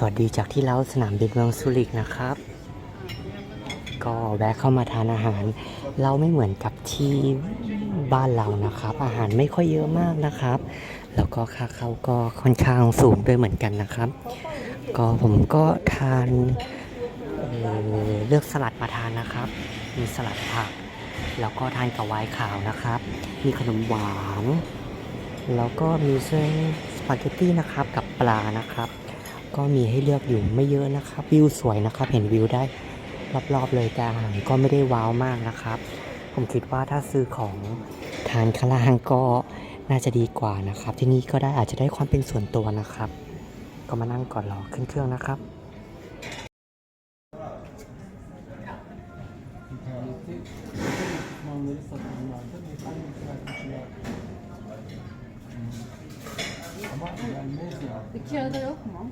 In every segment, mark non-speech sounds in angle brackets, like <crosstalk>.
สวัสดีจากที่เล้าสนามบินเมืองซูริกนะครับ ก็แวะเข้ามาทานอาหาร เราไม่เหมือนกับที่บ้านเรานะครับ อาหารไม่ค่อยเยอะมากนะครับ แล้วก็ค่าเข้าก็ค่อนข้างสูงด้วยเหมือนกันนะครับ ก็ผมก็ทานเเลือกสลัดมาทานนะครับ มีสลัดผัก แล้วก็ทานกับไวน์ขาวนะครับ มีขนมหวาน แล้วก็มีเส้นสปาเกตตี้นะครับกับปลานะครับ ก็มีให้เลือกอยู่ไม่เยอะนะครับ วิวสวยนะครับ เห็นวิวได้รอบๆเลยแต่อาหารก็ไม่ได้ว้าวมากนะครับ ผมคิดว่าถ้าซื้อของทานข้างล่างก็น่าจะดีกว่านะครับ ที่นี่ก็ได้อาจจะได้ความเป็นส่วนตัวนะครับ ก็มานั่งก่อนรอขึ้นเครื่องนะครับ Ama gelmez ya. Ikea'da yok mu?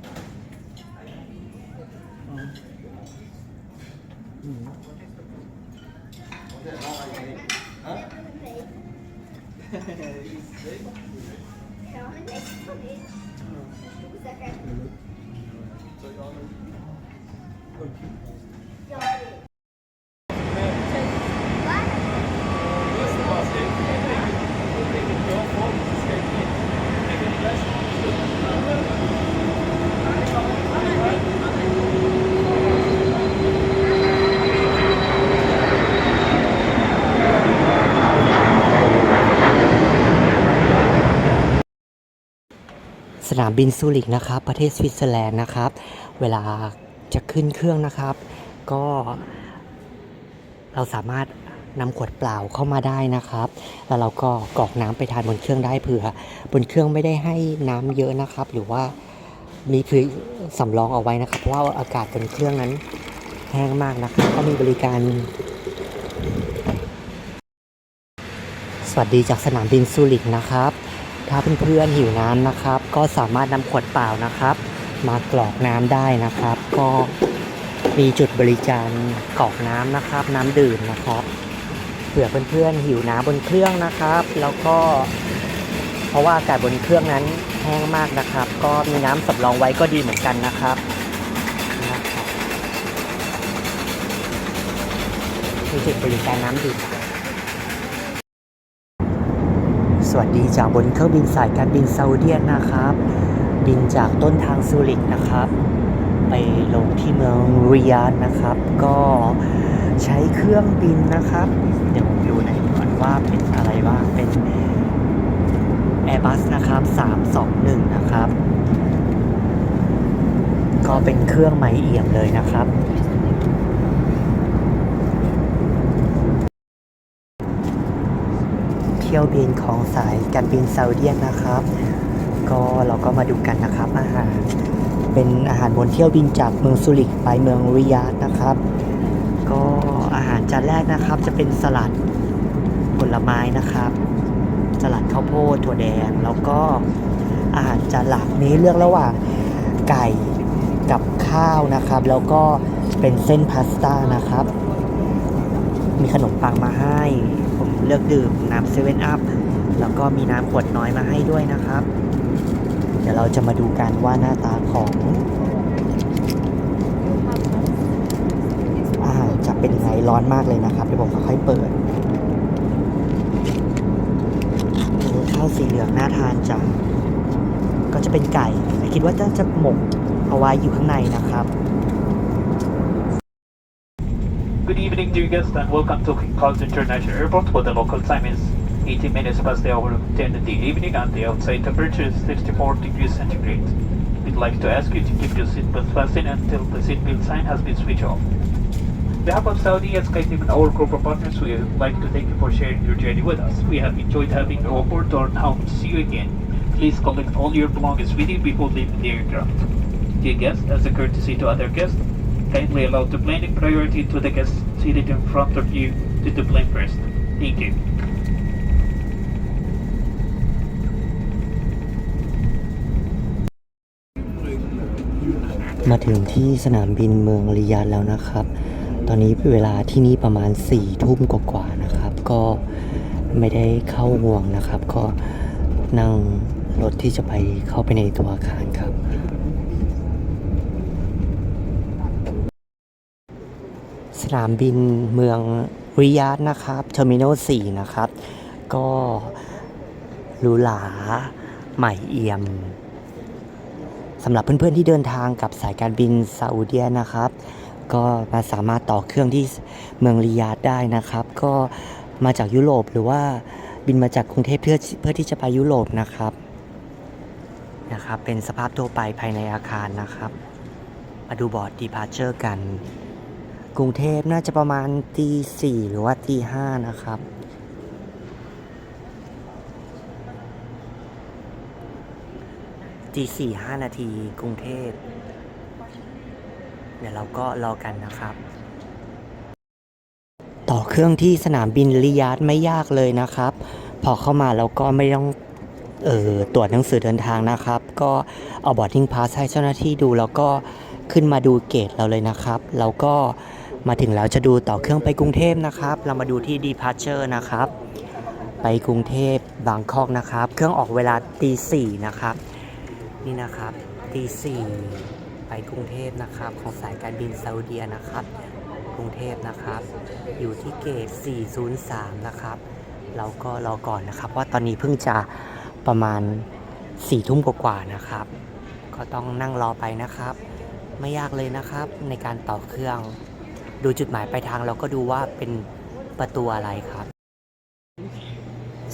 <laughs> Çok güzel. นามบินซูริกนะครับ ประเทศสวิตเซอร์แลนด์นะครับ เวลาจะขึ้นเครื่องนะครับ ก็ เราสามารถนำขวดเปล่าเข้ามาได้นะครับ แล้วเราก็กรอกน้ำไปทานบนเครื่องได้เผื่อ บนเครื่องไม่ได้ให้น้ำเยอะนะครับ หรือว่ามีเพื่อสำรองเอาไว้นะครับ เพราะว่าอากาศบนเครื่องนั้นแห้งมากนะครับ ก็มีบริการ สวัสดีจากสนามบินซูริกนะครับ ถ้าเพื่อนๆหิวน้ำนะครับ ก็สามารถนำขวดเปล่านะครับ มากรอกน้ำได้นะครับ ก็มีจุดบริการกรอกน้ำนะครับ น้ำดื่มนะครับเผื่อเพื่อนๆหิวน้ำบนเครื่องนะครับ แล้วก็เพราะว่าอากาศบนเครื่องนั้นแห้งมากนะครับ ก็มีน้ำสำรองไว้ก็ดีเหมือนกันนะครับนะครับมีจุดบริการน้ำดื่ม ส วัสดีจากบนเครื่องบินสายการบินซาอุดียนนะครับ บินจากต้นทางซูริกนะครับ ไปลงที่เมืองริยาดนะครับ ก็ใช้เครื่องบินนะครับ เดี๋ยวผมดูหน่อยก่อนว่าเป็นอะไรบ้างเป็น Airbus นะครับ 321 นะครับ ก็เป็นเครื่องไม่เอี่ยมเลยนะครับ ที่ยวบินของสายการบินซาอุเดียนนะครับ ก็เราก็มาดูกันนะครับอาหารเป็นอาหารบนเที่ยวบินจากเมืองซูริกไปเมืองริยาดนะครับ ก็อาหารจานแรกนะครับจะเป็นสลัดผลไม้นะครับ สลัดข้าวโพดถั่วแดง แล้วก็อาหารจานหลักนี้เลือกระหว่างไก่กับข้าวนะครับ แล้วก็เป็นเส้นพาสต้านะครับ มีขนมปังมาให้ เลือกดื่มน้ำเซเว่นอัพแล้วก็มีน้ำขวดน้อยมาให้ด้วยนะครับ เดี๋ยวเราจะมาดูกันว่าหน้าตาของอาหารจะเป็นยังไงร้อนมากเลยนะครับเดี๋ยวผมค่อยเปิดโอ้ข้าวสีเหลืองน่าทานจังก็จะเป็นไก่แต่คิดว่าจะจะหมกเอาไว้อยู่ข้างในนะครับ dear guests, and welcome to King Kong International Airport, where the local time is 18 minutes past the hour of 10 in the evening, and the outside temperature is 64 degrees centigrade. We'd like to ask you to keep your seatbelt fastened until the seatbelt sign has been switched off. On behalf of Saudi SkyTeam and our corporate partners, we would like to thank you for sharing your journey with us. We have enjoyed having you on board and hope to see you again. Please collect all your belongings with you before leaving the aircraft. Dear guests, as a courtesy to other guests, kindly allow the planning priority to the guests seated in front of you to the plane first. Thank you. มาถึงที่สนามบินเมืองริยาดแล้วนะครับ ตอนนี้เวลาที่นี่ประมาณ4ี่ทุ่มกว่าๆนะครับ ก็ไม่ได้เข้าห่วงนะครับ ก็นั่งรถที่จะไปเข้าไปในตัวอาคารครับ สนามบินเมืองริยาดนะครับเทอร์มินอล4นะครับ ก็หรูหราใหม่เอี่ยมสำหรับเพื่อนๆที่เดินทางกับสายการบินซาอุดิอานะครับ ก็มาสามารถต่อเครื่องที่เมืองริยาดได้นะครับ ก็มาจากยุโรปหรือว่าบินมาจากกรุงเทพเพื่อเพื่อที่จะไปยุโรปนะครับนะครับ เป็นสภาพทั่วไปภายในอาคารนะครับ มาดูบอร์ดดีพาร์เจอร์กัน กรุงเทพน่าจะประมาณตีสี่หรือว่าตีห้านะครับตีสี่ห้านาทีกรุงเทพ เดี๋ยวเราก็รอกันนะครับ ต่อเครื่องที่สนามบินริยาดไม่ยากเลยนะครับ พอเข้ามาเราก็ไม่ต้องเออตรวจหนังสือเดินทางนะครับ ก็เอาบอร์ดดิ้งพาสให้เจ้าหน้าที่ดูแล้วก็ขึ้นมาดูเกตเราเลยนะครับ แล้วก็ มาถึงแล้วจะดูต่อเครื่องไปกรุงเทพนะครับ เรามาดูที่ departure นะครับ ไปกรุงเทพบางกอกนะครับ เครื่องออกเวลาตีสี่นะครับ นี่นะครับตีสี่ไปกรุงเทพนะครับ ของสายการบินซาอุดีอานะครับ กรุงเทพนะครับ อยู่ที่เกต 403 นะครับเราก็รอก่อนนะครับ ว่าตอนนี้เพิ่งจะประมาณ4ทุ่มกว่าๆนะครับ ก็ต้องนั่งรอไปนะครับ ไม่ยากเลยนะครับในการต่อเครื่อง ดูจุดหมายปลายทางเราก็ดูว่าเป็นประตูอะไรครับ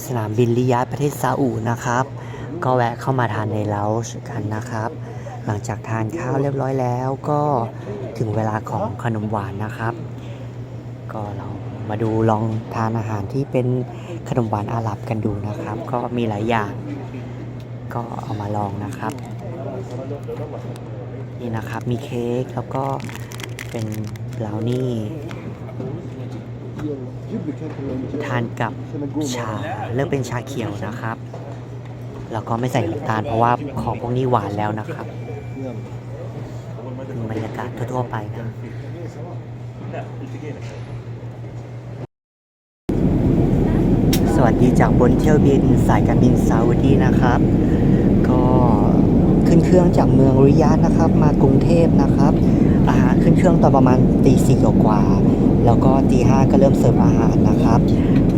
สนามบินริยาดประเทศซาอุนะครับ ก็แวะเข้ามาทานในเลาช์กันนะครับ หลังจากทานข้าวเรียบร้อยแล้วก็ถึงเวลาของขนมหวานนะครับ ก็เรามาดูลองทานอาหารที่เป็นขนมหวานอาหรับกันดูนะครับ ก็มีหลายอย่าง ก็เอามาลองนะครับ นี่นะครับมีเค้กแล้วก็เป็น บราวนี่ทานกับชาเลือกเป็นชาเขียวนะครับ แล้วก็ไม่ใส่น้ำตาลเพราะว่าของพวกนี้หวานแล้วนะครับเป็นบรรยากาศทั่วๆไปนะสวัสดีจากบนเที่ยวบินสายการบินซาอุดีนะครับ ขึ้นเครื่องจากเมืองริยาดนะครับ มากรุงเทพนะครับอาหารขึ้นเครื่องตอนประมาณตีสี่กว่า แล้วก็ตีห้าก็เริ่มเสิร์ฟอาหารนะครับ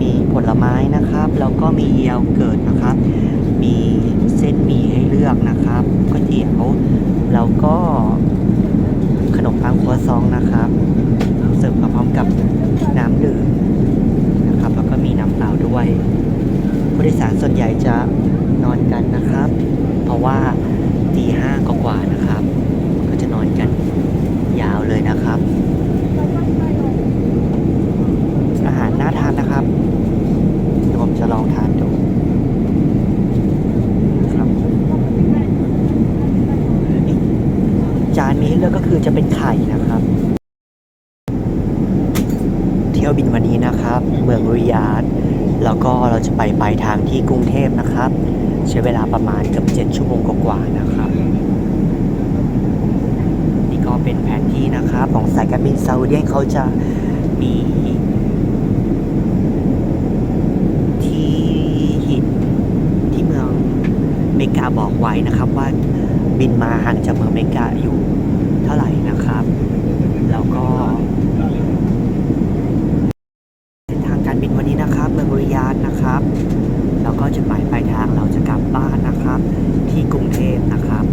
มีผลไม้นะครับ แล้วก็มีเยลเกิร์ตนะครับ มีเส้นหมี่ให้เลือกนะครับก๋วยเตี๋ยวแล้วก็ขนมปังครัวซองนะครับ เสิร์ฟมาพร้อมกับน้ำดื่มนะครับ แล้วก็มีน้ำเปล่าด้วยผู้โดยสารส่วนใหญ่จะนอนกันนะครับ เพราะว่า ตีห้ากว่านะครับ ก็จะนอนกันยาวเลยนะครับ อาหารน่าทานนะครับเดี๋ยวผมจะลองทานดูครับจานนี้เลือกก็คือจะเป็นไข่นะครับ บินวันนี้นะครับ เมืองริยาดแล้วก็เราจะไปปลายทางที่กรุงเทพนะครับ ใช้เวลาประมาณเกือบ7ชั่วโมงกว่าๆนะครับ นี่ก็เป็นแผนที่นะครับของสายการบินซาอุดีเขาจะมีที่หินที่เมืองเมกาบอกไว้นะครับว่าบินมาห่างจากเมืองเมกาอยู่เท่าไหร่นะครับ แล้วก็ เส้นทางการบินวันนี้นะครับ เมืองริยาดนะครับ แล้วก็จุดหมายปลายทางเราจะกลับบ้านนะครับ ที่กรุงเทพนะครับ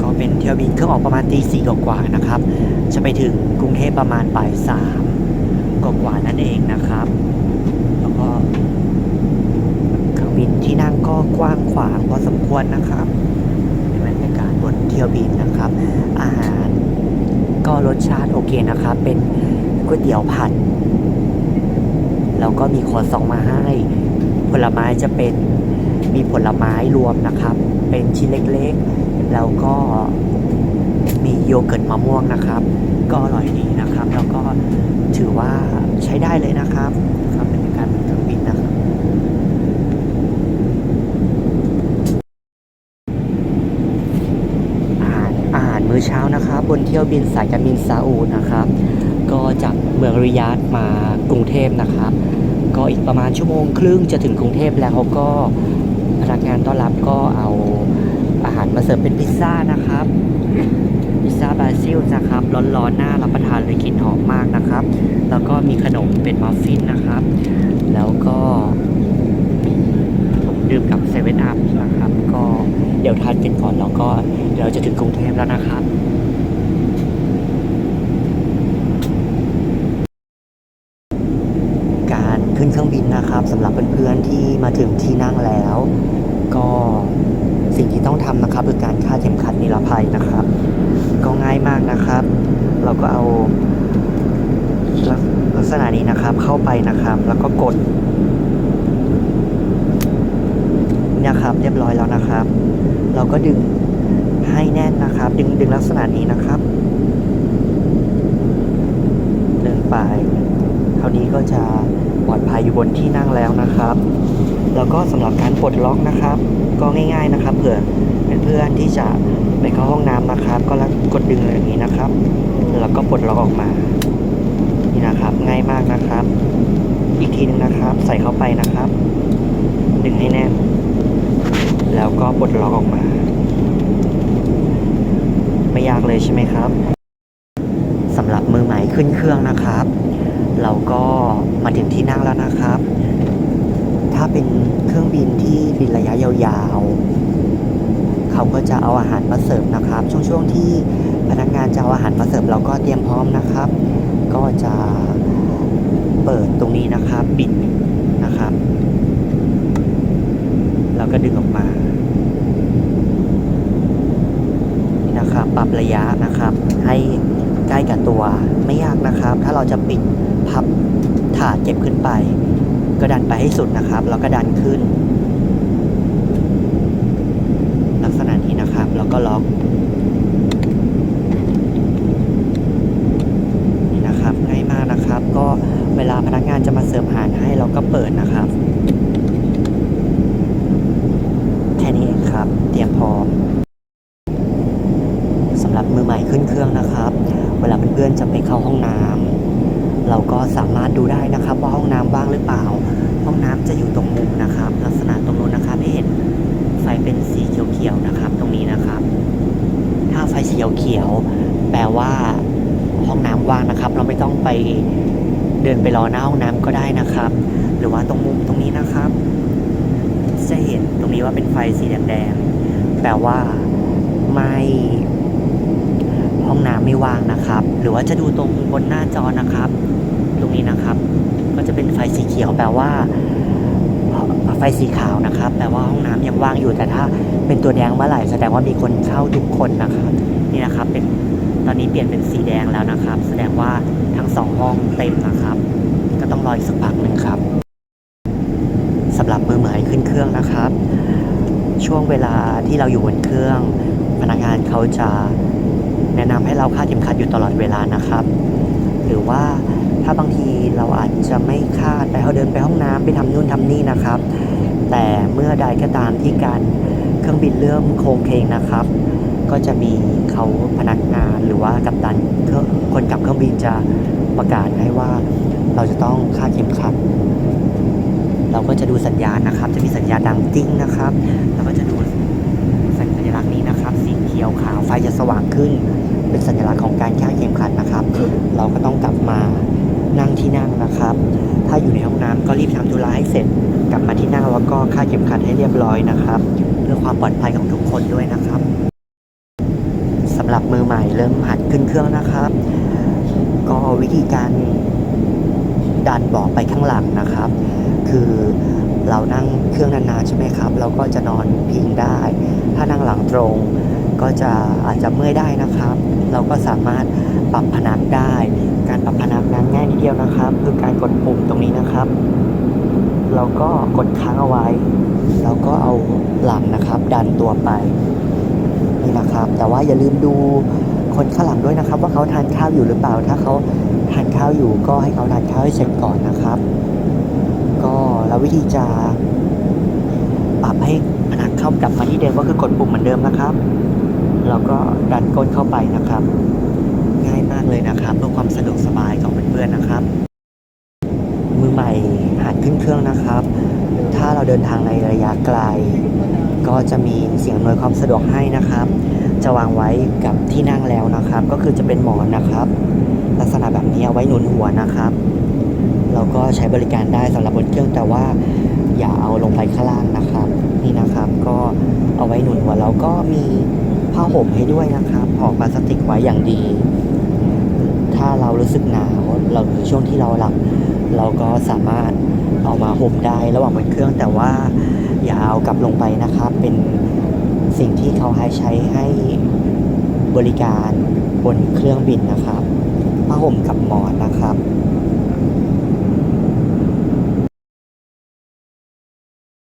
ก็เป็นเที่ยวบินเครื่องออกประมาณ ตีสี่กว่าๆนะครับ จะไปถึงกรุงเทพประมาณบ่ายสามกว่าๆนั่นเองนะครับ แล้วก็เครื่องบินที่นั่งก็กว้างขวางพอสมควรนะครับเป็นบรรยากาศบนเที่ยวบินนะครับ อาหารก็รสชาติโอเคนะครับ เป็นก๋วยเตี๋ยวผัดแล้วก็มีคอซองมาให้ ผลไม้จะเป็นมีผลไม้รวมนะครับ เป็นชิ้นเล็กๆ แล้วก็ โยเกิร์ตมะม่วงนะครับ ก็อร่อยดีนะครับ แล้วก็ถือว่าใช้ได้เลยนะครับครับเป็นการบนเครื่องบินนะครับอาหารอาหารมื้อเช้านะครับ บนเที่ยวบินสายการบินซาอุนะครับ ก็จากเมืองริยาดมากรุงเทพนะครับ ก็อีกประมาณชั่วโมงครึ่งจะถึงกรุงเทพแล้วเขาก็พนักงานต้อนรับก็เอาอาหารมาเสิร์ฟเป็นพิซซ่านะครับ ซ่าบราซิลนะครับร้อนๆหน่ารับประทานเลยกลิ่นหอมมากนะครับ แล้วก็มีขนมเป็นมัฟฟินนะครับ แล้วก็ผมดื่มกับเซเว่นอัพนะครับ ก็เดี๋ยวทานกันก่อนแล้วก็เดี๋ยวเราจะถึงกรุงเทพแล้วนะครับการขึ้นเครื่องบินนะครับสำหรับเพื่อนๆที่มาถึงที่นั่งแล้ว ก็สิ่งที่ต้องทำนะครับคือการคาดเข็มขัดนิรภัยนะครับ ก็ง่ายมากนะครับ เราก็เอาลักลักษณะนี้นะครับเข้าไปนะครับ แล้วก็กดนี่นะครับ เรียบร้อยแล้วนะครับ เราก็ดึงให้แน่นนะครับ ดึงดึงลักษณะนี้นะครับ ดึงไปคราวนี้ก็จะปลอดภัยอยู่บนที่นั่งแล้วนะครับ แล้วก็สำหรับการปลดล็อกนะครับ ก็ง่าย ๆนะครับ เผื่อเพื่อนๆที่จะไปเข้าห้องน้ำนะครับ ก็แล้วกดดึงอย่างนี้นะครับ แล้วก็ปลดล็อกออกมา นี่นะครับ ง่ายมากนะครับ อีกทีหนึงนะครับ ใส่เข้าไปนะครับ ดึงให้แน่น แล้วก็ปลดล็อกออกมา ไม่ยากเลยใช่ไหมครับสำหรับมือใหม่ขึ้นเครื่องนะครับ เราก็มาถึงที่นั่งแล้วนะครับ ถ้าเป็นเครื่องบินที่บินระยะยาวๆ เขาก็จะเอาอาหารมาเสิร์ฟนะครับ ช่วงๆที่พนักงานจะเอาอาหารมาเสิร์ฟเราก็เตรียมพร้อมนะครับ ก็จะเปิดตรงนี้นะครับบิดนะครับ แล้วก็ดึงออกมานี่นะครับ ปรับระยะนะครับ ให้ใกล้กับตัวไม่ยากนะครับ ถ้าเราจะปิดพับถาดเก็บขึ้นไป ก็ดันไปให้สุดนะครับ แล้วก็ดันขึ้น ลักษณะนี้นะครับ แล้วก็ล็อกนี่นะครับง่ายมากนะครับ ก็เวลาพนักงานจะมาเสิร์ฟอาหารให้เราก็เปิดนะครับ แค่นี้เองครับ เตรียมพร้อมสำหรับมือใหม่ขึ้นเครื่องนะครับ เวลาเพื่อนๆจะไปเข้าห้องน้ำ เราก็สามารถดูได้นะครับ ว่าห้องน้ำว่างหรือเปล่า ห้องน้ำจะอยู่ตรงมุมนะครับ ลักษณะตรงนู้นนะครับให้เห็นไฟเป็นสีเขียวๆนะครับ ตรงนี้นะครับ ถ้าไฟสีเขียวแปลว่าห้องน้ำว่างนะครับ เราไม่ต้องไปเดินไปรอหน้าห้องน้ำก็ได้นะครับ หรือว่าตรงมุมตรงนี้นะครับ จะเห็นตรงนี้ว่าเป็นไฟสีแดงๆแปลว่าไม่ ห้องน้ำไม่ว่างนะครับ หรือว่าจะดูตรงบนหน้าจอนะครับ ตรงนี้นะครับ ก็จะเป็นไฟสีเขียวแปลว่าไฟสีขาวนะครับ แปลว่าห้องน้ำยังว่างอยู่แต่ถ้าเป็นตัวแดงเมื่อไหร่แสดงว่ามีคนเข้าทุกคนนะครับนี่นะครับเป็นตอนนี้เปลี่ยนเป็นสีแดงแล้วนะครับ แสดงว่าทั้งสองห้องเต็มนะครับ ก็ต้องรออีกสักพักหนึ่งครับสำหรับมือใหม่ขึ้นเครื่องนะครับ ช่วงเวลาที่เราอยู่บนเครื่อง พนักงานเขาจะ แนะนำให้เราคาดเข็มขัดอยู่ตลอดเวลานะครับ หรือว่าถ้าบางทีเราอาจจะไม่คาดไปเขาเดินไปห้องน้ำไปทำนู่นทำนี่นะครับ แต่เมื่อใดก็ตามที่การเครื่องบินเริ่มโค้งเคงนะครับ ก็จะมีเขาพนักงานหรือว่ากัปตันเครื่องคนขับเครื่องบินจะประกาศให้ว่าเราจะต้องคาดเข็มขัด เราก็จะดูสัญญาณนะครับ จะมีสัญญาณดังติ้งนะครับ เราก็จะดูสัญลักษณ์นี้นะครับ สีเขียวขาวไฟจะสว่างขึ้น เป็นสัญลักษณ์ของการคาดเข็มขัดนะครับ เราก็ต้องกลับมานั่งที่นั่งนะครับ ถ้าอยู่ในห้องน้ำก็รีบทำธุระให้เสร็จ กลับมาที่นั่งแล้วก็คาดเข็มขัดให้เรียบร้อยนะครับ เพื่อความปลอดภัยของทุกคนด้วยนะครับสำหรับมือใหม่เริ่มหัดขึ้นเครื่องนะครับ ก็วิธีการดันเบาะไปข้างหลังนะครับ คือเรานั่งเครื่องนานๆใช่ไหมครับ เราก็จะนอนพิงได้ ถ้านั่งหลังตรง ก็จะอาจจะเมื่อยได้นะครับ เราก็สามารถปรับพนักได้ การปรับพนักนั้นง่ายนิดเดียวนะครับ คือการกดปุ่มตรงนี้นะครับ เราก็กดค้างเอาไว้ แล้วก็เอาหลังนะครับ ดันตัวไปนี่นะครับ แต่ว่าอย่าลืมดูคนข้างหลังด้วยนะครับ ว่าเขาทานข้าวอยู่หรือเปล่า ถ้าเขาทานข้าวอยู่ก็ให้เขาทานข้าวให้เสร็จก่อนนะครับ ก็แล้ววิธีจะปรับให้พนักเข้ากลับมาที่เดิมก็คือกดปุ่มเหมือนเดิมนะครับ แล้วก็ดันก้นเข้าไปนะครับ ง่ายมากเลยนะครับเพื่อความสะดวกสบายของเพื่อนๆนะครับ มือใหม่หัดขึ้นเครื่องนะครับ ถ้าเราเดินทางในระยะไกล ก็จะมีเสิ่งอำนวยความสะดวกให้นะครับ จะวางไว้กับที่นั่งแล้วนะครับ ก็คือจะเป็นหมอนนะครับ ลักษณะแบบนี้เอาไว้หนุนหัวนะครับ เราก็ใช้บริการได้สำหรับบนเครื่องแต่ว่าอย่าเอาลงไปข้างล่างนะครับ นี่นะครับก็เอาไว้หนุนหัวแล้วก็มี ผ้าห่มให้ด้วยนะครับห่อพลาสติกไว้อย่างดี ถ้าเรารู้สึกหนาวเราหรือช่วงที่เราหลับ เราก็สามารถเอามาห่มได้ระหว่างบนเครื่องแต่ว่าอย่าเอากลับลงไปนะครับ เป็นสิ่งที่เขาให้ใช้ให้บริการบนเครื่องบินนะครับผ้าห่มกับหมอนนะครับ